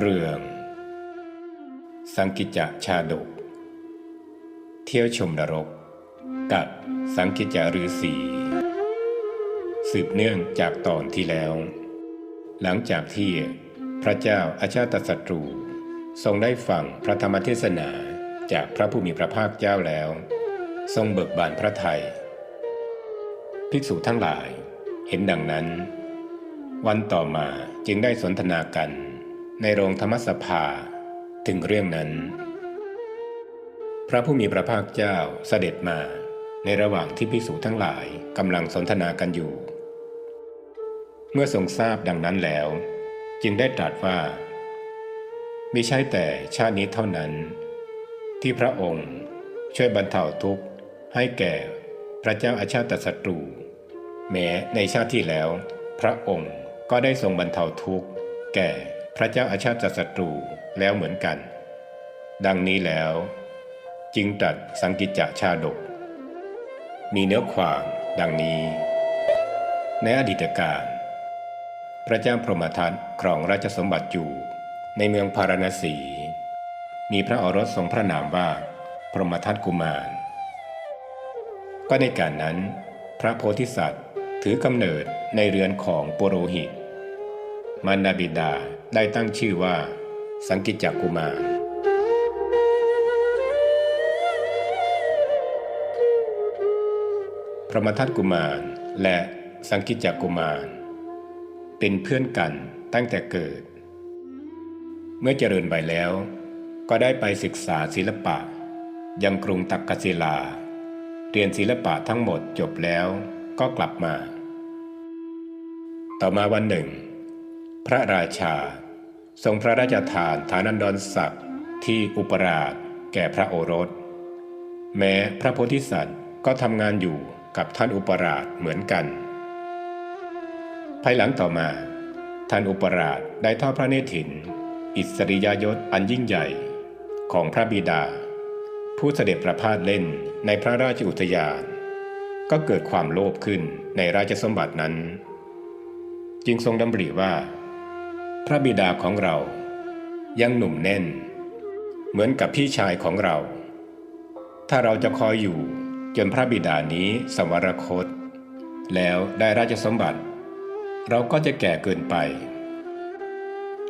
เรื่อง สังกิจจชาดก เที่ยวชมนรก กับสังกิจจาฤาษีสืบเนื่องจากตอนที่แล้ว หลังจากที่พระเจ้าอาชาติศัตรู ทรงได้ฟังพระธรรมเทศนาจากพระผู้มีพระภาคเจ้าแล้ว ทรงเบิกบานพระทัยภิกษุทั้งหลายเห็นดังนั้น วันต่อมาจึงได้สนทนากัน ในโรงธรรมสภาถึงเรื่องนั้น พระผู้มีพระภาคเจ้าเสด็จมาในระหว่างที่ภิกษุทั้งหลายกำลังสนทนากันอยู่ เมื่อทรงทราบดังนั้นแล้ว จึงได้ตรัสว่ามิใช่แต่ชาตินี้เท่านั้น ที่พระองค์ช่วยบรรเทาทุกข์ให้แก่พระเจ้าอาชาติศัตรู แม้ในชาติที่แล้ว พระองค์ก็ได้ทรงบรรเทาทุกข์แก่ พระเจ้าอาชาติศัตรูแล้วเหมือนกัน ดังนี้แล้ว จึงตรัสสังกิจจชาดก มีเนื้อความดังนี้ ในอดีตการ พระเจ้าพรหมทัตครองราชสมบัติอยู่ ในเมืองพาราณสี มีพระอรสทรงพระนามว่า พรหมทัตกุมาร ก็ในการนั้น พระโพธิสัตว์ถือกำเนิดในเรือนของปุโรหิต มารดาบิดาได้ตั้งชื่อว่า สังกิจจกุมารพระมทัตกุมารและสังกิจจกุมาร เป็นเพื่อนกันตั้งแต่เกิด เมื่อเจริญไปแล้ว ก็ได้ไปศึกษาศิลปะ ยังกรุงตักกศิลา เรียนศิลปะทั้งหมดจบแล้วก็กลับมา ต่อมาวันหนึ่ง พระราชา ทรงพระราชทานฐานันดรศักดิ์ที่อุปราชแก่พระโอรส แม้พระโพธิสัตว์ก็ทำงานอยู่กับท่านอุปราชเหมือนกัน ภายหลังต่อมา ท่านอุปราชได้ทอดพระเนตรถิน อิสริยยศอันยิ่งใหญ่ของพระบิดา ผู้เสด็จประพาสเล่นในพระราชอุทยาน ก็เกิดความโลภขึ้นในราชสมบัตินั้น จึงทรงดำริว่า พระบิดาของเรา ยังหนุ่มแน่น เหมือนกับพี่ชายของเรา ถ้าเราจะคอยอยู่จนพระบิดานี้สวรรคต แล้วได้ราชสมบัติ เราก็จะแก่เกินไป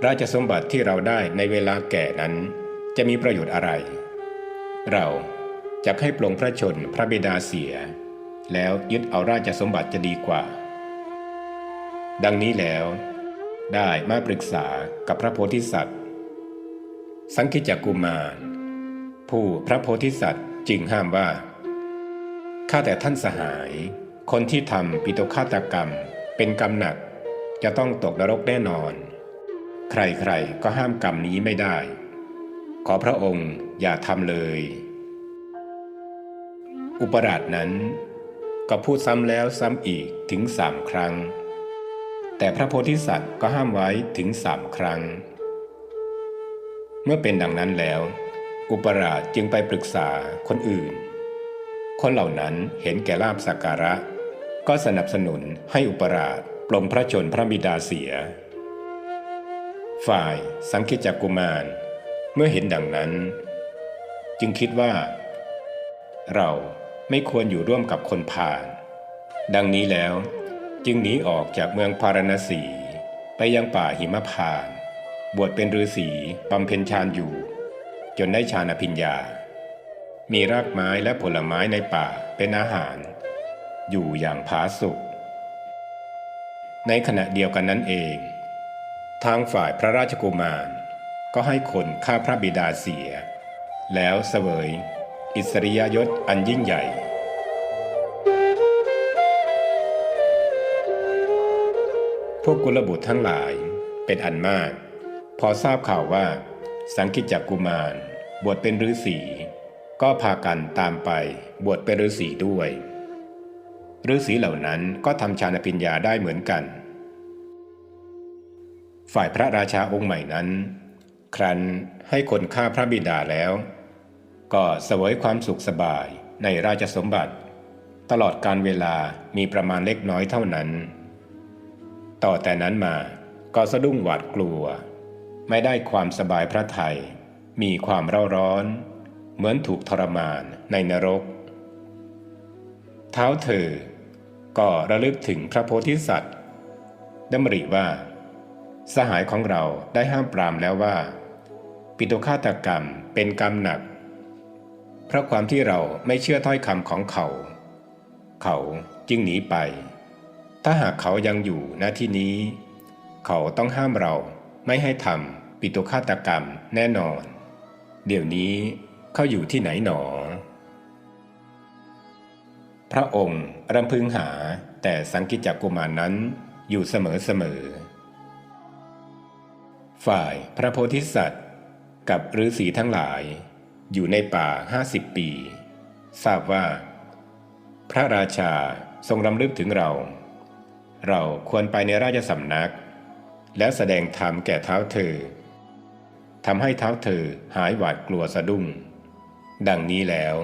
ราชสมบัติที่เราได้ในเวลาแก่นั้น จะมีประโยชน์อะไร เราจะให้ปลงพระชนพระบิดาเสีย แล้วยึดเอาราชสมบัติจะดีกว่า ดังนี้แล้ว ได้มาปรึกษากับพระโพธิสัตว์ สังคิจจกุมาร ผู้พระโพธิสัตว์จึงห้ามว่า ข้าแต่ท่านสหาย คนที่ทำปิโตฆาตกรรมเป็นกรรมหนักจะต้องตกนรกแน่นอน ใครๆก็ห้ามกรรมนี้ไม่ได้ ขอพระองค์อย่าทำเลย อุปราชนั้นก็พูดซ้ำแล้วซ้ำอีกถึงสามครั้ง แต่พระโพธิสัตว์ก็ห้ามไว้ถึงสามครั้ง เมื่อเป็นดังนั้นแล้ว อุปราชจึงไปปรึกษาคนอื่น คนเหล่านั้นเห็นแก่ลาบสักการะ ก็สนับสนุนให้อุปราชปลงพระชนพระบิดาเสีย ฝ่ายสังคิจจกุมารเมื่อเห็นดังนั้น จึงคิดว่า เราไม่ควรอยู่ร่วมกับคนพาลดังนี้แล้ว จึงหนีออกจากเมืองพารณสีไปยังป่าหิมพาน บวชเป็นฤาษีบำเพ็ญฌานอยู่ จนได้ฌานอภิญญา มีรากไม้และผลไม้ในป่าเป็นอาหาร อยู่อย่างผาสุกในขณะเดียวกันนั้นเอง ทางฝ่ายพระราชกุมาร ก็ให้คนฆ่าพระบิดาเสีย แล้วเสวย อิสริยยศอันยิ่งใหญ่ พวกกุลบุตรทั้งหลายเป็นอันมาก พอทราบข่าวว่า สังกิจจกุมารบวชเป็นฤาษีก็พากันตามไปบวชเป็นฤาษีด้วยฤาษีเหล่านั้นก็ทำฌานปัญญาได้เหมือนกัน ฝ่ายพระราชาองค์ใหม่นั้น ครั้นให้คนฆ่าพระบิดาแล้ว ก็เสวยความสุขสบายในราชสมบัติ ตลอดการเวลามีประมาณเล็กน้อยเท่านั้น ต่อแต่นั้นมาก็สะดุ้งหวาดกลัว ไม่ได้ความสบายพระไทย มีความเร่าร้อน เหมือนถูกทรมานในนรก เท้าเธอ ก็ระลึกถึงพระโพธิสัตว์ดำริว่า สหายของเราได้ห้ามปรามแล้วว่า ปิตุฆาตกรรมเป็นกรรมหนัก เพราะความที่เราไม่เชื่อถ้อยคำของเขา เขาจึงหนีไป ถ้าหากเขายังอยู่ณที่นี้ เขาต้องห้ามเราไม่ให้ทำปิตุฆาตกรรมแน่นอน เดี๋ยวนี้เขาอยู่ที่ไหนหนอ พระองค์รำพึงหาแต่สังกิจจกุมารนนั้นอยู่เสมอเสมอ ฝ่ายพระโพธิสัตว์ กับฤาษีทั้งหลาย อยู่ในป่าห้าสิบปี ทราบว่า พระราชาทรงรำลึกถึงเรา เราควรไปในราชสำนัก และแสดงธรรมแก่เท้าเธอทำให้เท้าเธอหายหวาดกลัวสะดุ้ง ดังนี้แล้ว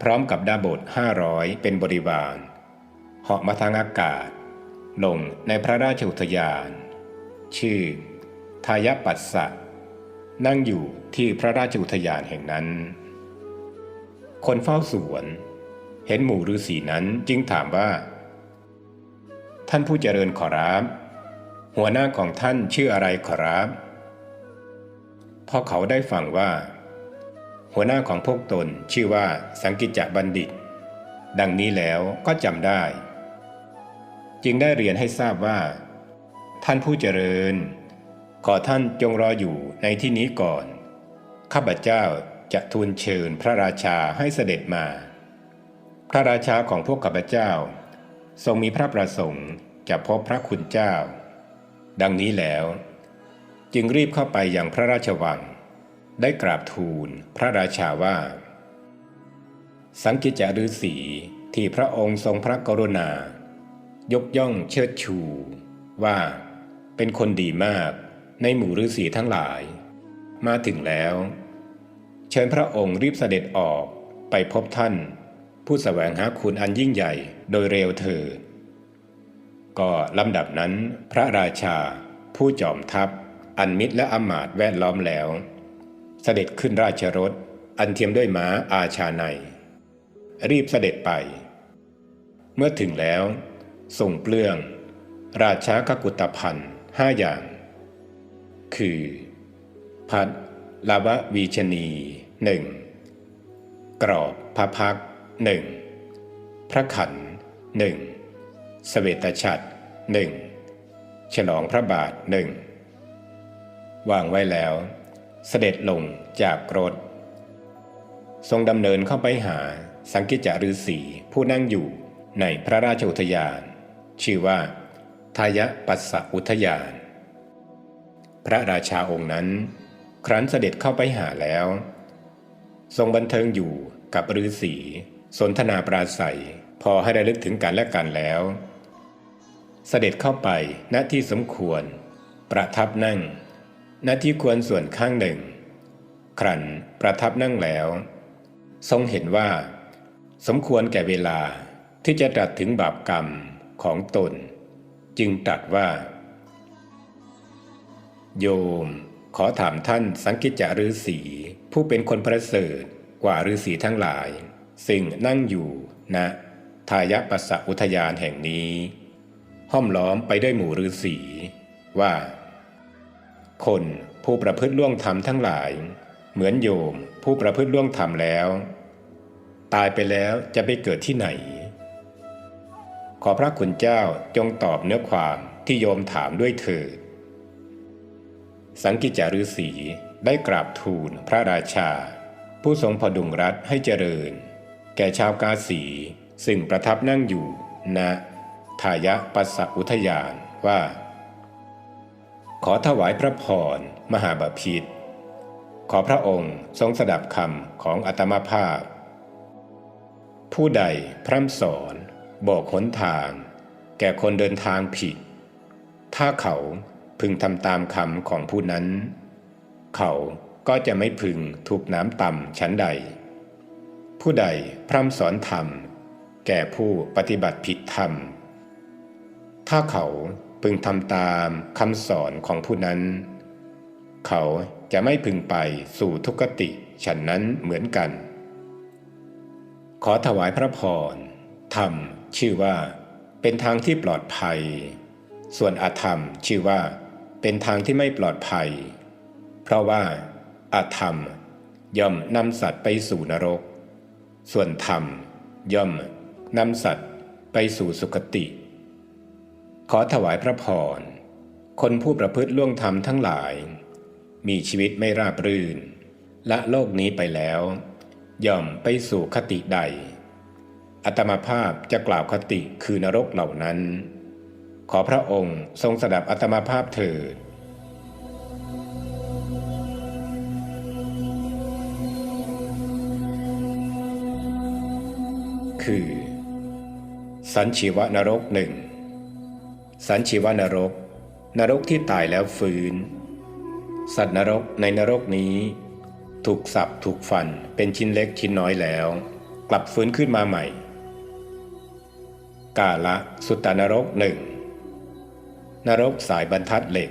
พร้อมกับดาบทห้าร้อยเป็นบริวารเหาะมาทางอากาศ ลงในพระราชอุทยาน ชื่อ ทายปัสสะนั่งอยู่ที่พระราชอุทยานแห่งนั้น คนเฝ้าสวน เห็นหมู่ฤาษีนั้นจึงถามว่า ท่านผู้เจริญขอรับ หัวหน้าของท่านชื่ออะไรขอรับพอเขาได้ฟังว่า หัวหน้าของพวกตนชื่อว่าสังกิจจบัณฑิต ดังนี้แล้วก็จำได้ จึงได้เรียนให้ทราบว่า ท่านผู้เจริญ ขอท่านจงรออยู่ในที่นี้ก่อน ข้าพเจ้าจะทูลเชิญพระราชาให้เสด็จมา พระราชาของพวกข้าพเจ้า ทรงมีพระประสงค์จะพบพระคุณเจ้า ดังนี้แล้ว จึงรีบเข้าไปยังพระราชวัง ได้กราบทูลพระราชาว่า สังกิจฤาษีที่พระองค์ทรงพระกรุณา ยกย่องเชิดชู ว่าเป็นคนดีมากในหมู่ฤาษีทั้งหลาย มาถึงแล้ว เชิญพระองค์รีบเสด็จออกไปพบท่าน ผู้สแสวงหาคุณอันยิ่งใหญ่โดยเร็วเถิดก็ลำดับนั้น พระราชา ผู้จอมทัพ อันมิตรและอำมาตแวดล้อมแล้ว เสด็จขึ้นราชรถ อันเทียมด้วยม้าอาชาใน รีบเสด็จไป เมื่อถึงแล้วส่งเปลือง ราชากกุตพันธ์ห้าอย่าง คือ พัดลาววีชนีหนึ่งกรอบพระพัก หนึ่งพระขันหนึ่งสเวตฉัตรหนึ่งฉลองพระบาทหนึ่งวางไว้แล้ว เสด็จลงจากรถ ทรงดำเนินเข้าไปหาสังกิจจาฤาษีผู้นั่งอยู่ในพระราชอุทยาน ชื่อว่า ทายะปัสสะอุทยาน พระราชาองค์นั้น ครั้นเสด็จเข้าไปหาแล้ว ทรงบันเทิงอยู่กับฤาษี สนทนาปราศัย พอให้ได้ลึกถึงกันและกันแล้ว เสด็จเข้าไปณที่สมควร ประทับนั่งณที่ควรส่วนข้างหนึ่ง ครั้นประทับนั่งแล้ว ทรงเห็นว่า สมควรแก่เวลาที่จะตรัสถึงบาปกรรมของตน จึงตรัสว่า โยม ขอถามท่านสังกิจจาฤาษีผู้เป็นคนประเสริฐกว่าฤาษีทั้งหลาย ซึ่งนั่งอยู่ณนะทายปัสสะอุทยานแห่งนี้ ห้อมล้อมไปด้วยหมู่ฤาษีว่า คนผู้ประพฤติล่วงธรรมทั้งหลาย เหมือนโยมผู้ประพฤติล่วงธรรมแล้ว ตายไปแล้วจะไปเกิดที่ไหน ขอพระคุณเจ้าจงตอบเนื้อความที่โยมถามด้วยเถิดสังกิจจาฤาษีได้กราบทูลพระราชา ผู้ทรงพดุงรัฐให้เจริญ แก่ชาวกาสีซึ่งประทับนั่งอยู่ณทายะปัสสะอุทยานว่า ขอถวายพระพรมหาบาพิตรขอพระองค์ทรงสดับคำของอัตมาภาพ ผู้ใดพร่ำสอนบอกหนทาง แก่คนเดินทางผิด ถ้าเขาพึงทำตามคำของผู้นั้น เขาก็จะไม่พึงถูกน้ำต่ำชั้นใด ผู้ใดพร่ำสอนธรรม แก่ผู้ปฏิบัติผิดธรรม ถ้าเขาพึงทำตามคำสอนของผู้นั้น เขาจะไม่พึงไปสู่ทุกขติฉันนั้นเหมือนกัน ขอถวายพระพรธรรมชื่อว่า เป็นทางที่ปลอดภัย ส่วนอาธรรมชื่อว่า เป็นทางที่ไม่ปลอดภัย เพราะว่าอาธรรมย่อมนำสัตว์ไปสู่นรก ส่วนธรรม ย่อมนำสัตว์ไปสู่สุคติ ขอถวายพระพร คนผู้ประพฤติล่วงธรรมทั้งหลาย มีชีวิตไม่ราบรื่น ละโลกนี้ไปแล้ว ย่อมไปสู่คติใด อัตมาภาพจะกล่าวคติคือนรกเหล่านั้น ขอพระองค์ทรงสดับอัตมาภาพเถิด คือ สันชีวนรกหนึ่งสันชีวนรก นรกที่ตายแล้วฟื้น สัตว์นรกในนรกนี้ ถูกสับถูกฟันเป็นชิ้นเล็กชิ้นน้อยแล้ว กลับฟื้นขึ้นมาใหม่ กาละสุตตานรกหนึ่งนรกสายบรรทัดเหล็ก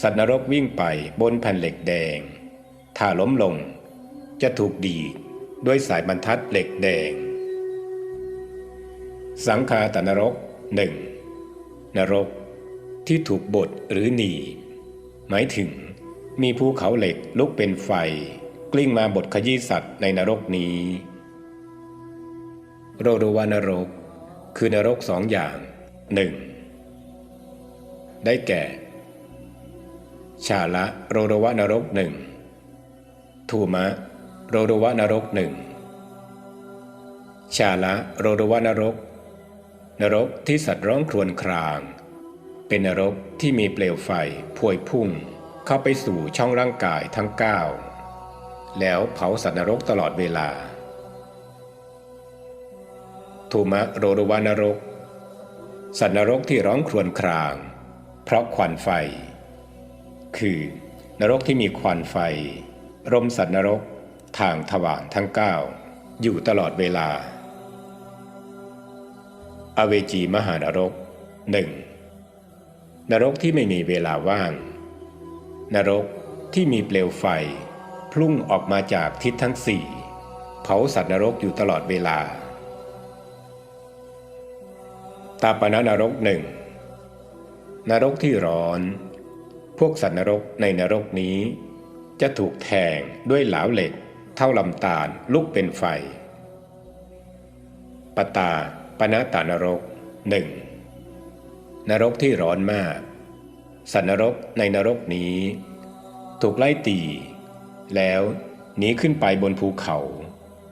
สัตว์นรกวิ่งไปบนแผ่นเหล็กแดง ถ้าล้มลง จะถูกดีดด้วยสายบรรทัดเหล็กแดง สังคาตนรกหนึ่งนรกที่ถูกบดหรือหนีหมายถึง มีภูเขาเหล็กลุกเป็นไฟ กลิ้งมาบดขยี้สัตว์ในนรกนี้ โรโรวานรก คือนรกสองอย่างหนึ่งได้แก่ ชาละโรโรวานรกหนึ่งทูมะโรโรวานรกหนึ่งชาละโรโรวานรก นรกที่สัตว์ร้องครวญคราง เป็นนรกที่มีเปลวไฟพวยพุ่ง เข้าไปสู่ช่องร่างกายทั้งเก้าแล้วเผาสัตว์นรกตลอดเวลาทูมะโรโรวานรก สัตว์นรกที่ร้องครวญคราง เพราะควันไฟ คือนรกที่มีควันไฟ รมสัตว์นรกทางทวารทั้งเก้าอยู่ตลอดเวลา อเวจีมหานรกหนึ่งนรกที่ไม่มีเวลาว่าง นรกที่มีเปลวไฟ พุ่งออกมาจากทิศทั้งสี่เผาสัตว์นรกอยู่ตลอดเวลา ตาปนนรกหนึ่งนรกที่ร้อน พวกสัตว์นรกในนรกนี้ จะถูกแทงด้วยเหลาเหล็ก เท่าลำตาลลุกเป็นไฟ ปตา ปณตานรกหนึ่งนรกที่ร้อนมาก สัตว์นรกในนรกนี้ ถูกไล่ตี แล้วหนีขึ้นไปบนภูเขา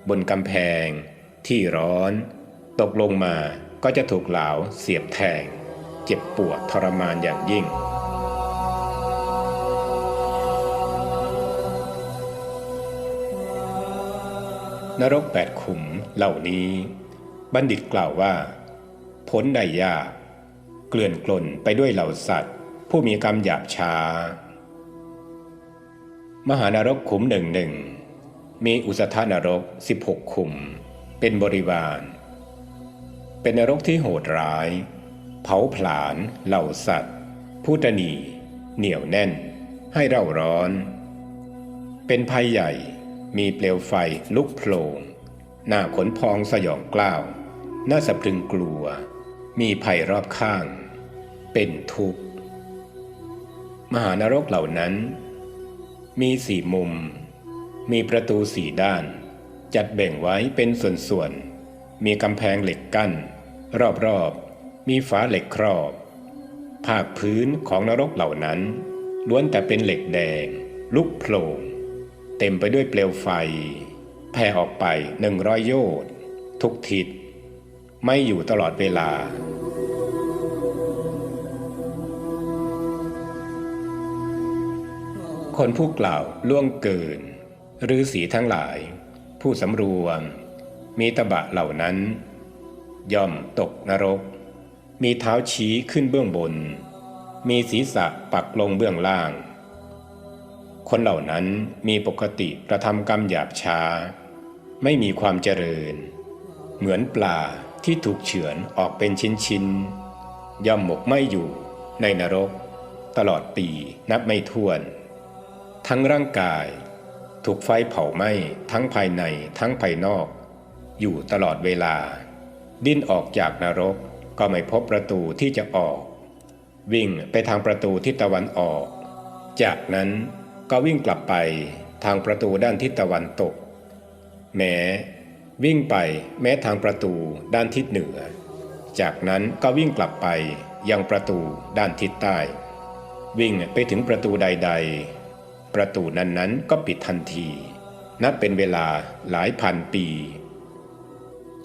บนกำแพง ที่ร้อน ตกลงมาก็จะถูกเหลาเสียบแทง เจ็บปวดทรมานอย่างยิ่ง นรกแปดขุมเหล่านี้ บัณฑิตกล่าวว่า พ้นได้ยาก เกลื่อนกลนไปด้วยเหล่าสัตว์ ผู้มีกรรมหยาบช้า มหานรกขุมหนึ่งหนึ่งมีอุสธานรกสิบหกขุม เป็นบริวาร เป็นนรกที่โหดร้าย เผาผลาญเหล่าสัตว์ ผู้ตนีเหนียวแน่น ให้เร่าร้อน เป็นภัยใหญ่มีเปลวไฟลุกโผล่ หน้าขนพองสยองกล้าวน่าสะพรึงกลัว มีภัยรอบข้าง เป็นทุกข์ มหานรกเหล่านั้น มีสี่มุม มีประตูสี่ด้าน จัดแบ่งไว้เป็นส่วนๆ มีกำแพงเหล็กกั้น รอบๆ มีฝาเหล็กครอบ ภาคพื้นของนรกเหล่านั้น ล้วนแต่เป็นเหล็กแดง ลุกโผล่เต็มไปด้วยเปลวไฟ แผ่ออกไปหนึ่งร้อยโยชน์ทุกทิศไม่อยู่ตลอดเวลา คนผู้กล่าวล่วงเกินหรือสีทั้งหลาย ผู้สำรวม มีตบะเหล่านั้น ย่อมตกนรก มีเท้าชี้ขึ้นเบื้องบน มีศีรษะปักลงเบื้องล่าง คนเหล่านั้นมีปกติกระทำกรรมหยาบช้า ไม่มีความเจริญ เหมือนปลาที่ถูกเฉือนออกเป็นชิ้นๆย่อมหมกไม่อยู่ในนรก ตลอดปีนับไม่ถ้วน ทั้งร่างกายถูกไฟเผาไหม้ทั้งภายในทั้งภายนอก อยู่ตลอดเวลา ดิ้นออกจากนรกก็ไม่พบประตูที่จะออก วิ่งไปทางประตูทิศตะวันออก จากนั้นก็วิ่งกลับไปทางประตูด้านทิศตะวันตก แม้วิ่งไปแม้ทางประตูด้านทิศเหนือ จากนั้นก็วิ่งกลับไปยังประตูด้านทิศใต้ วิ่งไปถึงประตูใด ๆ ประตูนั้นๆ ก็ปิดทันที นับเป็นเวลาหลายพันปี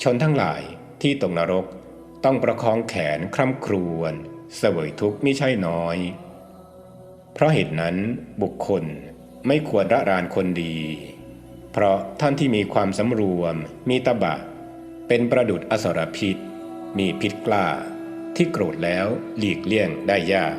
ชนทั้งหลายที่ตกนรกต้องประคองแขนคร่ำครวญเสวยทุกข์ไม่ใช่น้อย เพราะเหตุนั้นบุคคลไม่ควรระรานคนดี เพราะท่านที่มีความสำรวม มีตบะ เป็นประดุดอสรพิษ มีพิษกล้า ที่โกรธแล้วหลีกเลี่ยงได้ยาก